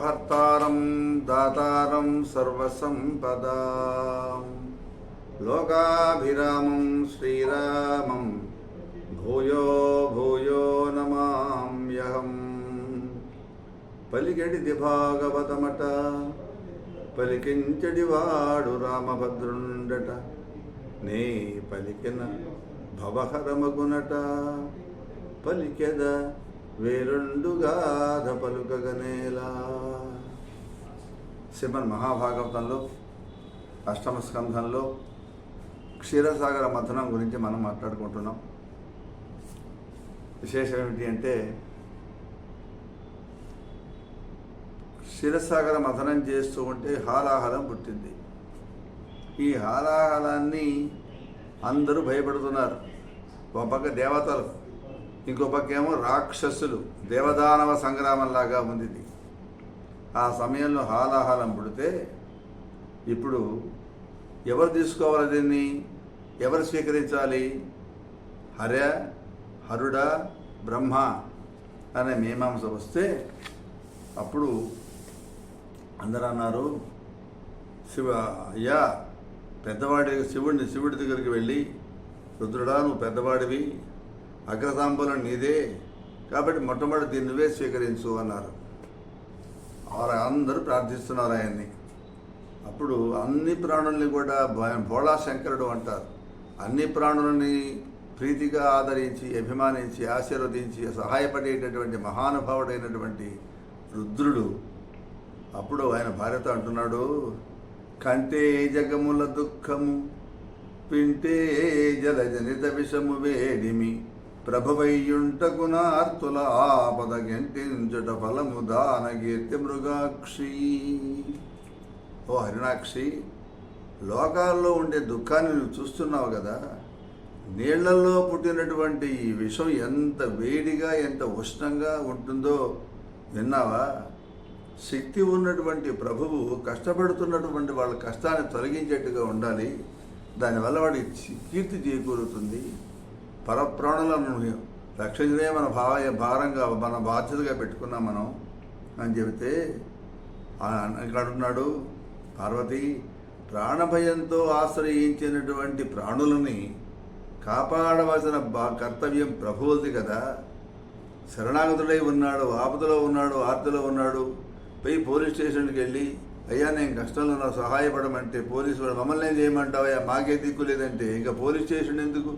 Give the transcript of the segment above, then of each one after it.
భవహర్తారం దాతారం సర్వసంపదా. లోకాభిరామం శ్రీరామం భూయో భూయో నమామ్యహం పలికెడిది భాగవతమట పలికించడి వాడు రామభద్రుండట నే పలికిన భవహరమగునట పలికెద వేరుండుగాధ పలుకగనేలా శ్రీమన్ మహాభాగవతంలో అష్టమ స్కంధంలో క్షీరసాగర మథనం గురించి మనం మాట్లాడుకుంటున్నాం. విశేషం ఏమిటి అంటే క్షీరసాగర మథనం చేస్తూ ఉంటే హాలాహలం పుట్టింది. ఈ హాలాహలాన్ని అందరూ భయపడుతున్నారు. ఒక పక్క దేవతలు ఇంకో పక్కేమో రాక్షసులు దేవదానవ సంగ్రామంలాగా ఉంది ఇది ఆ సమయంలో హాలాహలం పుడితే ఇప్పుడు ఎవరు తీసుకోవాలి దీన్ని? ఎవరు స్వీకరించాలి? హర హరుడ బ్రహ్మ అనే మీమాంస వస్తే అప్పుడు అందరూ అన్నారు శివ అయ్యా పెద్దవాడి శివుడిని శివుడి దగ్గరికి వెళ్ళి రుద్రుడా నువ్వు పెద్దవాడివి అగ్రతాంబూలం నీదే. కాబట్టి మొట్టమొదటి దీన్ని నువ్వే స్వీకరించు అన్నారు. వారు అందరూ ప్రార్థిస్తున్నారు ఆయన్ని. అప్పుడు అన్ని ప్రాణుల్ని కూడా భోళా శంకరుడు అంటారు. అన్ని ప్రాణులని ప్రీతిగా ఆదరించి అభిమానించి ఆశీర్వదించి సహాయపడేటటువంటి మహానుభావుడైనటువంటి రుద్రుడు అప్పుడు ఆయన భార్యతో అంటున్నాడు కంటే జగముల దుఃఖము పింటే జలజనిత విషము వేడిమి ప్రభువయ్యుంటకు నార్తుల ఆపద గెంటించుట ఫలము దానగీర్తి మృగాక్షి ఓ హరిణాక్షి లోకాల్లో ఉండే దుఃఖాన్ని నువ్వు చూస్తున్నావు కదా నీళ్ళలో పుట్టినటువంటి ఈ విషం ఎంత వేడిగా ఎంత ఉష్ణంగా ఉంటుందో విన్నావా? శక్తి ఉన్నటువంటి ప్రభువు కష్టపడుతున్నటువంటి వాళ్ళ కష్టాన్ని తొలగించేట్టుగా ఉండాలి. దానివల్ల వాడికి కీర్తి చేకూరుతుంది. పరప్రాణులను రక్షించడే మన భావ భారంగా మన బాధ్యతగా పెట్టుకున్నాం మనం అని చెబితే ఆ- ఇక్కడ ఉన్నాడు పార్వతి ప్రాణభయంతో ఆశ్రయించినటువంటి ప్రాణులని కాపాడవలసిన బా కర్తవ్యం ప్రభువులది కదా. శరణాగతుడై ఉన్నాడు ఆపదలో ఉన్నాడు ఆర్తిలో ఉన్నాడు. పోయి పోలీస్ స్టేషన్కి వెళ్ళి అయ్యా నేను కష్టంలో సహాయపడమంటే పోలీసు మమ్మల్ని ఏం చేయమంటావయ్యా మాకే దిక్కు లేదంటే ఇంకా పోలీస్ స్టేషన్ ఎందుకు?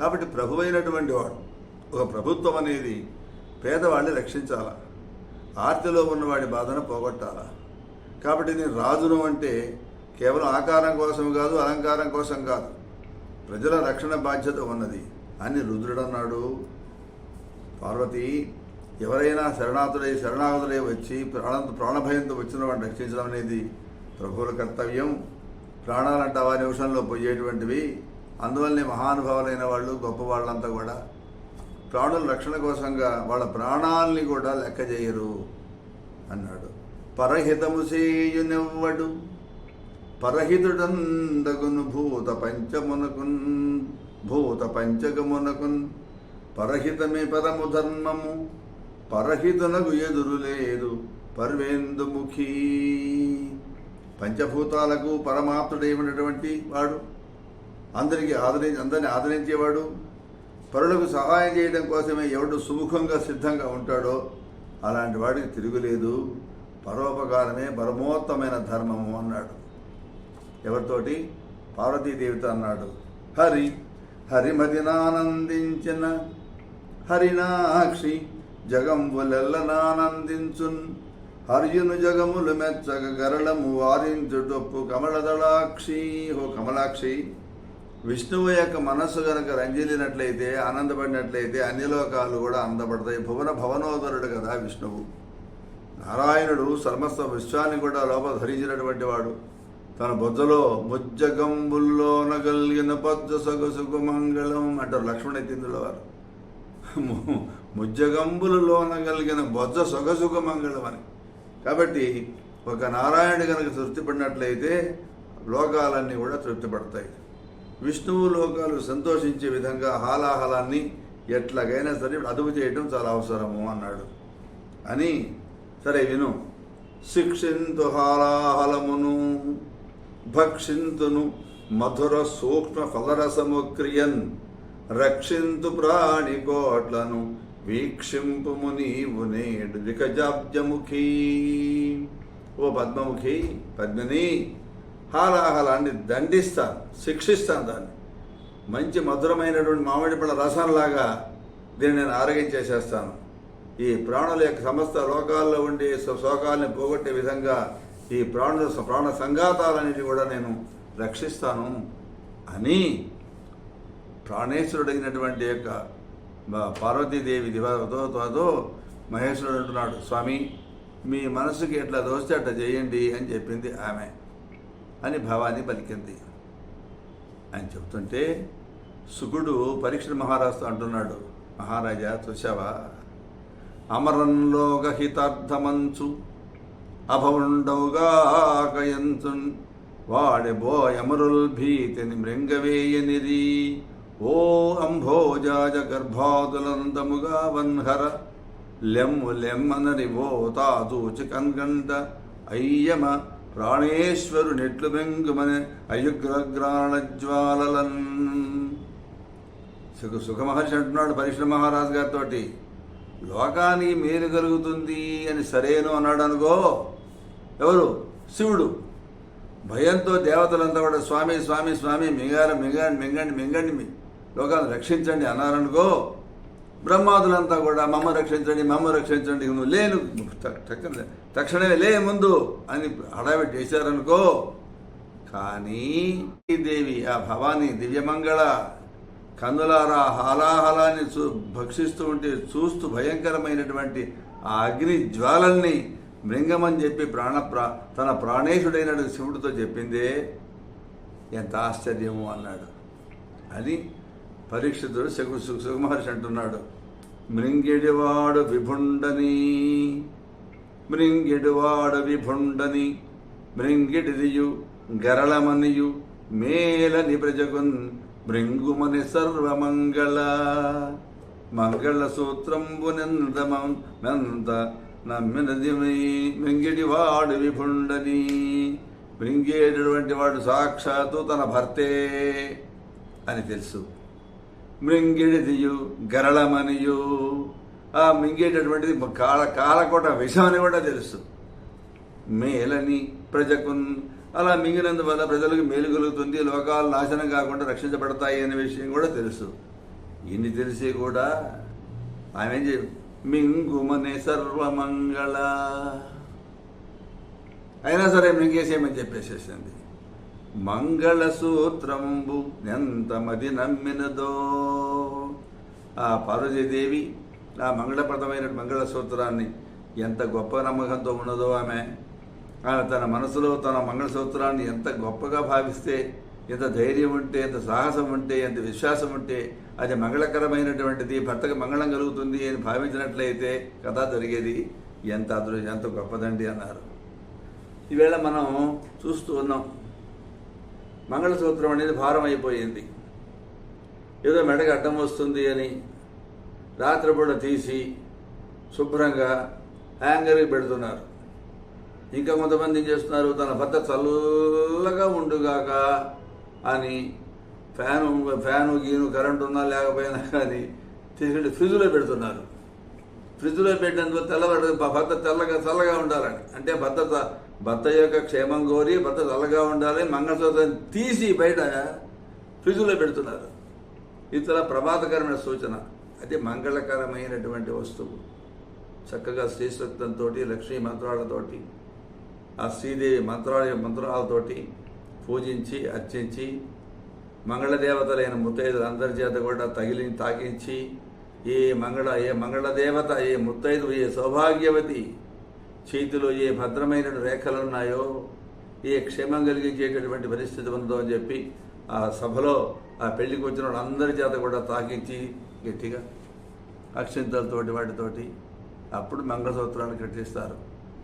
కాబట్టి ప్రభు అయినటువంటి వాడు ఒక ప్రభుత్వం అనేది పేదవాడిని రక్షించాలా? ఆర్తిలో ఉన్నవాడి బాధను పోగొట్టాలా? కాబట్టి నేను రాజును అంటే కేవలం ఆకారం కోసం కాదు అలంకారం కోసం కాదు. ప్రజల రక్షణ బాధ్యత ఉన్నది. అని రుద్రుడన్నాడు. పార్వతి ఎవరైనా శరణాతుడై శరణాగతుడై వచ్చి ప్రాణ ప్రాణభయంతో వచ్చిన వాడిని రక్షించడం అనేది ప్రభువుల కర్తవ్యం. ప్రాణాలంటే వారి నిమిషంలో పోయేటువంటివి. అందువల్లనే మహానుభావులైన వాళ్ళు గొప్ప వాళ్ళంతా కూడా ప్రాణుల రక్షణ కోసంగా వాళ్ళ ప్రాణాల్ని కూడా లెక్క చేయరు అన్నాడు. పరహితము చేయునెవ్వడు పరహితుడందగును భూత పంచమునకున్ భూత పంచకమునకున్ పరహితమే పరము ధర్మము పరహితునకు ఎదురు లేదు పర్వేందుముఖీ పంచభూతాలకు పరమాత్ముడైనటువంటి వాడు అందరికీ ఆదరించి అందరిని ఆదరించేవాడు. పరులకు సహాయం చేయడం కోసమే ఎవడు సుముఖంగా సిద్ధంగా ఉంటాడో అలాంటి వాడికి తిరుగులేదు. పరోపకారమే పరమోత్తమైన ధర్మము అన్నాడు. ఎవరితోటి? పార్వతీదేవితో అన్నాడు. హరి హరిమతినానందించిన హరినాక్షి జగంబులెల్లనానందించున్ హరియును జగములు మెచ్చగ గరళము వారించుటొప్పు కమలదళాక్షి ఓ కమలాక్షి. విష్ణువు యొక్క మనస్సు గనక రంజిల్లినట్లయితే ఆనందపడినట్లయితే అన్ని లోకాలు కూడా అందపడతాయి భువన భవనోదరుడు కదా విష్ణువు. నారాయణుడు సమస్త విశ్వాన్ని కూడా లోపల ధరించినటువంటి వాడు. తన బొజ్జలో ముజ్జగంబుల్లో నగలిగిన పద్ద సొగసుకు మంగళం అంటారు లక్ష్మణ తిందుల వారు. ముజ్జగంబులలోన కలిగిన బొజ్జ సొగసుక మంగళం అని. కాబట్టి ఒక నారాయణ కనుక తృప్తిపడినట్లయితే లోకాలన్నీ కూడా తృప్తి పడతాయి. విష్ణువు లోకాలు సంతోషించే విధంగా హాలాహలాన్ని ఎట్లాగైనా సరే అదుపు చేయటం చాలా అవసరము అన్నాడు. అని సరే విను. శిక్షింతు హాలాహలమును భక్షింతును మధుర సూక్ష్మ ఫలరసము క్రియన్ రక్షింతు ప్రాణి కోట్లను వీక్షింపుము నీవు నేడు వికజాబ్జముఖీ ఓ పద్మముఖి పద్మిని హాలాహలాన్ని దండిస్తాను శిక్షిస్తాను దాన్ని. మంచి మధురమైనటువంటి మామిడి పళ్ళ రసంలాగా దీన్ని నేను ఆరగించేసేస్తాను ఈ ప్రాణుల యొక్క సమస్త లోకాల్లో ఉండి శోకాల్ని పోగొట్టే విధంగా ఈ ప్రాణుల ప్రాణ సంఘాతాలన్నిటి కూడా నేను రక్షిస్తాను అని ప్రాణేశ్వరుడైనటువంటి యొక్క పార్వతీదేవి దివతో మహేశ్వరుడు అంటున్నాడు స్వామి మీ మనసుకి ఎట్లా దోస్తే అట్లా చేయండి అని చెప్పింది ఆమె. అని భవాని పలికింది. అని చెప్తుంటే సుకుడు పరీక్ష మహారాజుతో అంటున్నాడు. మహారాజా చూసావా అమరంలోక హితార్థమంచు అభవుండవుగాకయంచు వాడి బోయమరుల్ భీతిని మృంగవేయనిది ఓ అంభోజాజ గర్భాదులందముగా వన్హర లెమ్ము లెమ్మనరి ఓ తాదూచి కన్గంట అయ్యమ ప్రాణేశ్వరు నెట్లు బెంగుమని అయుగ్రగ్రాణజ్వాలలన్ సుఖ సుఖమహర్షి అంటున్నాడు పరీక్ష మహారాజు గారితో లోకానికి మేలు కలుగుతుంది అని సరేను అన్నాడు అనుకో ఎవరు శివుడు భయంతో దేవతలంతా కూడా స్వామి స్వామి స్వామి మింగారు మింగండి మింగండి మింగండి మీ లోకాన్ని రక్షించండి అన్నారనుకో బ్రహ్మాదులంతా కూడా మమ్మ రక్షించండి మమ్మ రక్షించండి నువ్వు లేను. తక్షణ- తక్షణమే లే ముందు అని అడవి చేశారనుకో. కానీ దేవి ఆ భవాని దివ్యమంగళ కందులారా హాలాహలాన్ని చూ భక్షిస్తూ ఉంటే చూస్తూ భయంకరమైనటువంటి ఆ అగ్ని జ్వాలల్ని మృంగమని చెప్పి ప్రాణ ప్రా తన ప్రాణేశుడైన శివుడితో చెప్పిందే ఎంత ఆశ్చర్యము అన్నాడు. అని పరీక్షితుడు శకు సుఖ- సుఖమహర్షి అంటున్నాడు. మృంగిడివాడు విభుండని మృంగిడివాడు విభుండని మృంగిడిదియు గరళమనియు మేలని ప్రజగున్ మృంగుమని సర్వమంగళ మంగళ సూత్రంబునెంత నమ్మినది మృంగిడివాడు విభుండని మృంగేటటువంటి వాడు సాక్షాత్తు తన భర్తే అని తెలుసు. మృంగిడిదియు గరళమనియు. ఆ మింగేటటువంటిది కాల కాలకోట విషం అని కూడా తెలుసు మేలని ప్రజకున్ అలా మింగినందువల్ల ప్రజలకు మేలు కలుగుతుంది లోకాలు నాశనం కాకుండా రక్షించబడతాయి అనే విషయం కూడా తెలుసు. ఇన్ని తెలిసి కూడా ఆమె చెప్ మింగుమనే సర్వమంగళ. అయినా సరే మింగేసేయమని చెప్పేసేసింది. మంగళసూత్రంబు ఎంతమది నమ్మినదో. ఆ పార్వతీదేవి ఆ మంగళప్రదమైన మంగళసూత్రాన్ని ఎంత గొప్ప నమ్మకంతో ఉన్నదో ఆమె. ఆమె తన మనసులో తన మంగళసూత్రాన్ని ఎంత గొప్పగా భావిస్తే ఎంత ధైర్యం ఉంటే ఎంత సాహసం ఉంటే ఎంత విశ్వాసం ఉంటే అది మంగళకరమైనటువంటిది భర్తకు మంగళం కలుగుతుంది అని భావించినట్లయితే కథ జరిగేది ఎంత అదృ ఎంత గొప్పదండి అన్నారు. ఈవేళ మనం చూస్తూ ఉన్నాం. మంగళసూత్రం అనేది భారం అయిపోయింది ఏదో మెడకు అడ్డం వస్తుంది అని రాత్రిపూట తీసి శుభ్రంగా హ్యాంగర్కి పెడుతున్నారు. ఇంకా కొంతమంది ఏం చేస్తున్నారు? తన భర్త చల్లగా ఉండుగాక అని ఫ్యాను ఫ్యాను గీను కరెంటు ఉన్నా లేకపోయినా కానీ తీసుకెళ్ళి ఫ్రిడ్జ్లో పెడుతున్నారు. ఫ్రిడ్జ్లో పెట్టినందుకు తెల్లవాడు భర్త తెల్లగా చల్లగా ఉండాలని. అంటే భర్త భర్త యొక్క క్షేమం కోరి భర్త చల్లగా ఉండాలి మంగళసూత్రం తీసి బయట ఫ్రిడ్జ్లో పెడుతున్నారు. ఇది చాలా ప్రమాదకరమైన సూచన. అది మంగళకరమైనటువంటి వస్తువు. చక్కగా శ్రీసూక్తంతో లక్ష్మీ మంత్రాలతోటి ఆ శ్రీదేవి మంత్రాల మంత్రాలతోటి పూజించి అర్చించి మంగళదేవతలైన ముత్తైదులు అందరి చేత కూడా తగిలి తాకించి ఏ మంగళ ఏ మంగళదేవత ఏ ముత్తైదు ఏ సౌభాగ్యవతి చేతిలో ఏ భద్రమైన రేఖలు ఉన్నాయో ఏ క్షేమం కలిగించేటటువంటి పరిస్థితి ఉందో అని చెప్పి ఆ సభలో ఆ పెళ్ళికి వచ్చిన వాళ్ళందరి చేత కూడా తాకించి గట్టిగా అక్షింతలతోటి వాటితోటి అప్పుడు మంగళసూత్రాన్ని కట్టిస్తారు.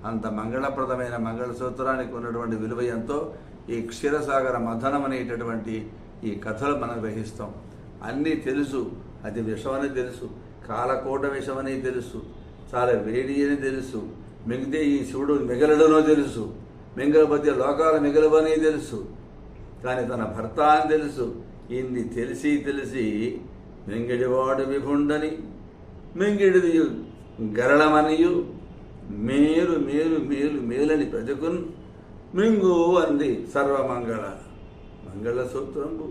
అంత మంగళప్రదమైన మంగళసూత్రానికి ఉన్నటువంటి విలువ ఎంతో ఈ క్షీరసాగర మథనం అనేటటువంటి ఈ కథలు మనం గ్రహిస్తాం. అన్నీ తెలుసు. అది విషమని తెలుసు. కాలకోట విషమని తెలుసు. చాలా వేడి అని తెలుసు. మిగితే ఈ శివుడు మిగలడనో తెలుసు. మింగకపోతే లోకాలు మిగలవని తెలుసు. కానీ తన భర్త అని తెలుసు. ఇన్ని తెలిసి తెలిసి మింగిడివాడు విభుండని మింగిడిది గరళమనియు. మేలు మేలు మేలు మేలని ప్రజకున్ మింగు అంది సర్వమంగళ. మంగళ సూత్రంబు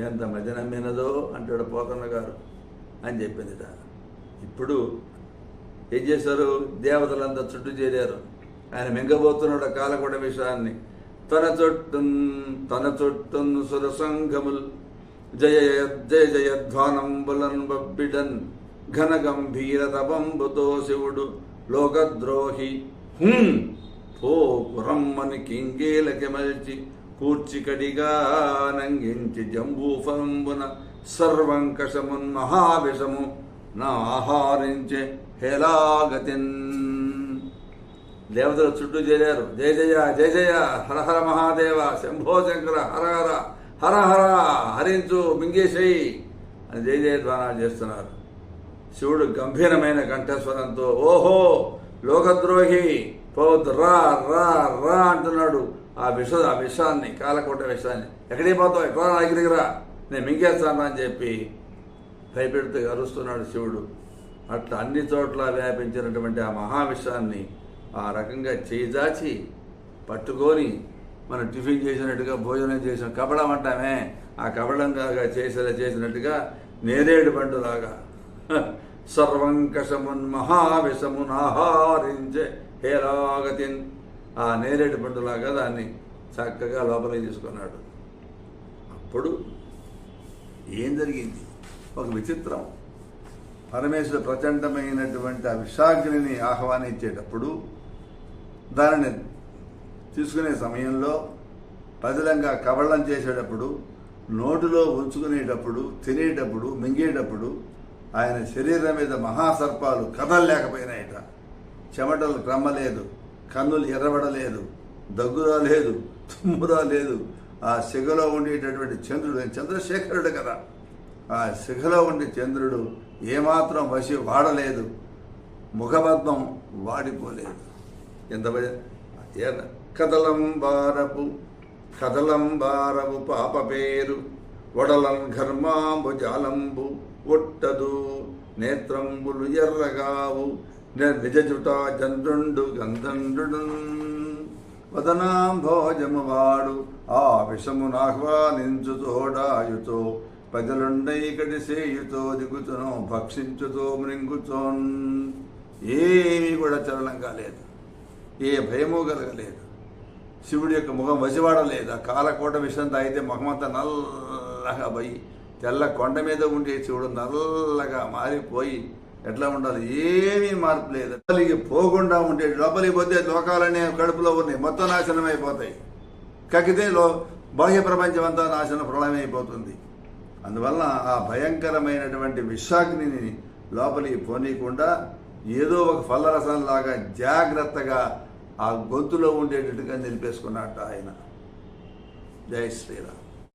ఎంత మధ్య నమ్మినదో అంటాడు పోతన్న గారు అని చెప్పిందిట. ఇప్పుడు ఏం చేశారు? దేవతలంతా చుట్టూ చేరారు. ఆయన మింగబోతున్నాడు ఆ కాలకొడ విషయాన్ని. తన చుట్టూ తన చుట్టూ సురసంగముల్. జయ జయ జయధ్వానంబులన్ బబ్బిడన్ ఘన గంభీర తపంబుతో శివుడు లోకద్రోహి. హుం! పో కురమ్మని కింగేలకెమల్చి కూర్చికడిగా నంగించి జంబూఫలంబున సర్వంకషమున్ మహావిషము. నా ఆహారించే హేలాగతిన్ దేవతలు చుట్టూ చేరారు. జయ జయ జయ జయ హర హర మహాదేవ శంభో శంకర హర హర హర హర హరించు మింగేసేయి అని జయ జయ ధ్వానాలు చేస్తున్నారు. శివుడు గంభీరమైన కంఠస్వరంతో ఓహో లోకద్రోహి పోవద్దు రా రా రా అంటున్నాడు. ఆ విష ఆ విషాన్ని కాలకోట విషాన్ని. ఎక్కడికి పోతావు? ఎక్కడ నా దగ్గరికి రా? నేను మింగేస్తాను అని చెప్పి భయపెడుతూ అరుస్తున్నాడు శివుడు. అట్లా అన్ని చోట్ల వ్యాపించినటువంటి ఆ మహావిషాన్ని ఆ రకంగా చేజాచి పట్టుకొని మనం టిఫిన్ చేసినట్టుగా భోజనం చేసిన కబడం అంటామే. ఆ కబడంగా చేసేలా చేసినట్టుగా నేరేడు బండులాగా సర్వంకషమున్ మహావిషమున్ ఆహారించే హేరాగతిన్. ఆ నేరేడు పండులాగా దాన్ని చక్కగా లోపలికి తీసుకున్నాడు. అప్పుడు ఏం జరిగింది? ఒక విచిత్రం. పరమేశ్వర ప్రచండమైనటువంటి ఆ విషాగ్నిని ఆహ్వానించేటప్పుడు దానిని తీసుకునే సమయంలో పదిలంగా కవళం చేసేటప్పుడు నోటిలో ఉంచుకునేటప్పుడు తినేటప్పుడు మింగేటప్పుడు ఆయన శరీరం మీద మహాసర్పాలు కదలలేకపోయినాయట. చెమటలు క్రమ్మలేదు కన్నులు ఎర్రబడలేదు దగ్గురా లేదు తుమ్మురా లేదు. ఆ శిగలో ఉండేటటువంటి చంద్రుడు చంద్రశేఖరుడు కదా. ఆ శిఖలో ఉండే చంద్రుడు ఏమాత్రం వసి వాడలేదు. ముఖపద్మం వాడిపోలేదు. ఎంత భయ- కదలంబారపు కదలంబారపు పాప పేరు వడలన్ ఘర్మాంబు జాలంబు ఒట్టదు నేత్రంబులు ఎర్రగావు ని- నిజ చంద్రుండు గంధండు వదనాం భోజము వాడు ఆ విషమునాహ్వానించు తోడాయుతో ప్రజలుండైకటి సేయుతో దిగుతును భక్షించుతో మృంగుతోన్. ఏమీ కూడా చలనం కాలేదు. ఏ భయము కలగలేదు. శివుడి యొక్క ముఖం వసివాడలేదు. ఆ కాలకోట విషయం తాగితే ముఖమంతా నల్లగా పోయి తెల్ల కొండ మీద ఉండే శివుడు నల్లగా మారిపోయి ఎట్లా ఉండాలి? ఏమీ మార్పు లేదు. లోపలికి పోకుండా ఉండే లోపలికి పోతే లోకాలనే కడుపులో ఉన్నాయి. మొత్తం నాశనం అయిపోతాయి కక్కితే లో బాహ్య ప్రపంచం అంతా నాశనం ప్రళయం అయిపోతుంది అందువల్ల ఆ భయంకరమైనటువంటి విషాగ్నిని లోపలికి పోనీయకుండా ఏదో ఒక ఫలరసంలాగా జాగ్రత్తగా ఆ గొంతులో ఉండేటట్టుగా నిలిపేసుకున్నట్ట ఆయన. జై శ్రీరామ్.